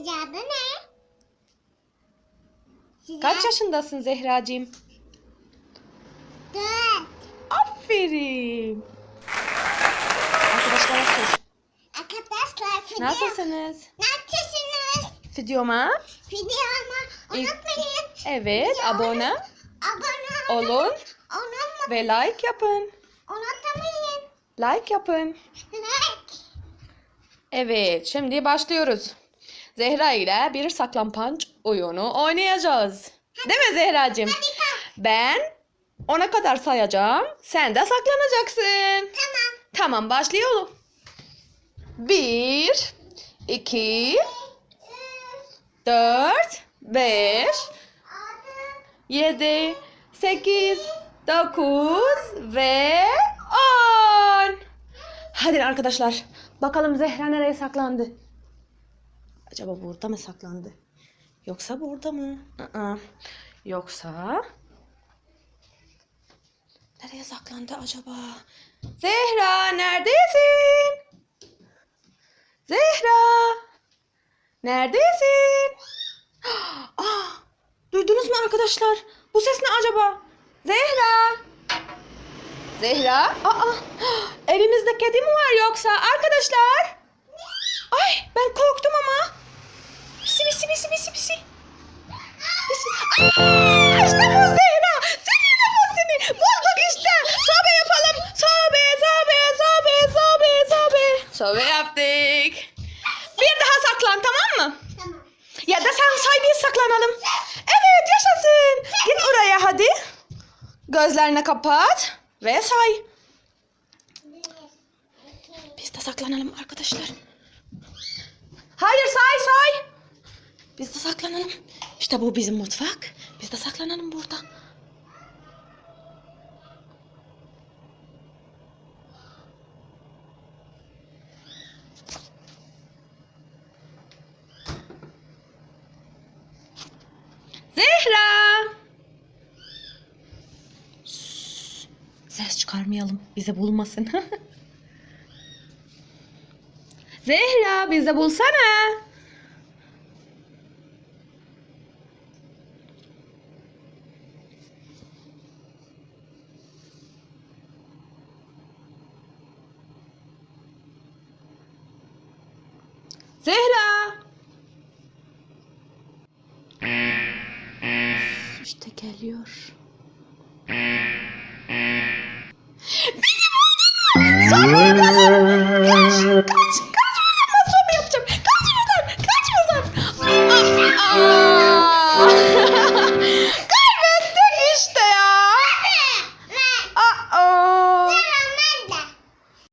icadı ne? Size Kaç yaşındasın Zehracığım? Dört. Aferin. Arkadaşlara sor. Arkadaşlar video. Nasılsınız? Nasılsınız? Videoma Videomu İlk- unutmayın. evet abone Abone olun. olun ve like yapın. unutmayın. Like yapın. Like. Evet, şimdi başlıyoruz. Zehra ile bir saklambaç oyunu oynayacağız. Değil mi Zehracığım? Hadi. Ben ona kadar sayacağım. Sen de saklanacaksın. Tamam. Tamam, başlayalım. Bir, iki, dört, beş, yedi, sekiz, dokuz ve on. Hadi arkadaşlar. Bakalım Zehra nereye saklandı? Acaba burada mı saklandı? Yoksa burada mı? Aa. Yoksa nereye saklandı acaba? Zehra neredesin? Zehra neredesin? Aa, duydunuz mu arkadaşlar? Bu ses ne acaba? Zehra Zehra aa, evimizde kedi mi var yoksa arkadaşlar? İşte bu Zehra. Seni bu seni. Bulduk işte. Sobe yapalım. Sobe sobe sobe sobe sobe. Sobe yaptık. Bir daha saklan tamam mı? Tamam. Ya da sen say biz saklanalım. Evet yaşasın. Git oraya hadi. Gözlerini kapat ve say. Biz de saklanalım arkadaşlar. Hayır say say. Biz de saklanalım. İşte bu bizim mutfak. Biz de saklanalım burada. Zehra. Şşş, Ses çıkarmayalım. Bizi bulmasın. Zehra bizi bulsana. Zehra. İşte geliyor.